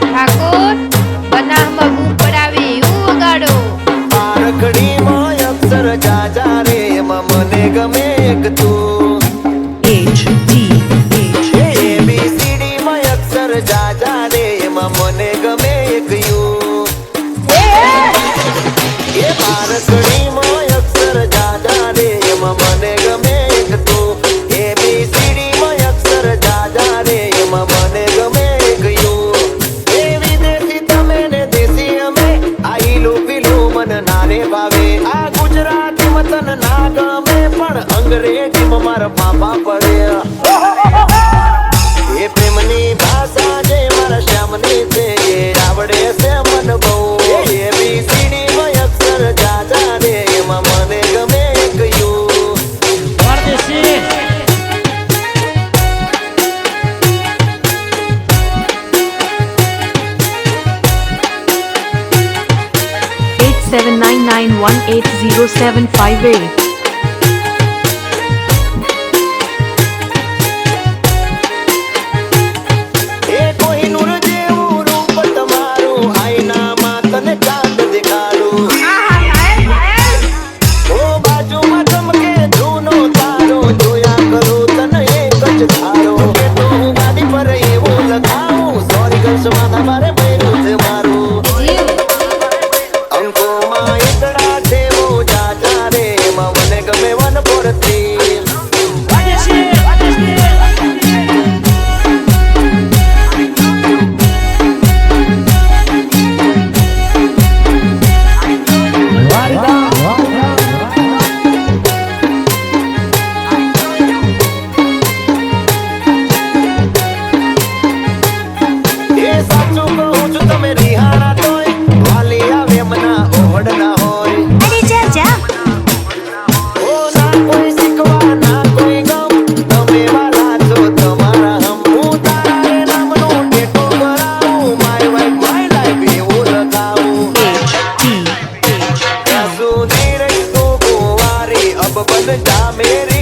ઠાકોર બનાસમાં બૂમ પડાવે એવું વગાડો. પારખડીમાં અક્ષર જાજા રે એમાં મને ગમે એક તું. H D H એ માં અક્ષર જાજા રે એમાં મને ગમે એક યુ. એ અક્ષર જાજા ભાવે. આ ગુજરાતી મતન ના ગમે પણ અંગ્રેજી મારા પાપા પડે Seven nine nine one eight zero seven five eight. अब बन जा मेरी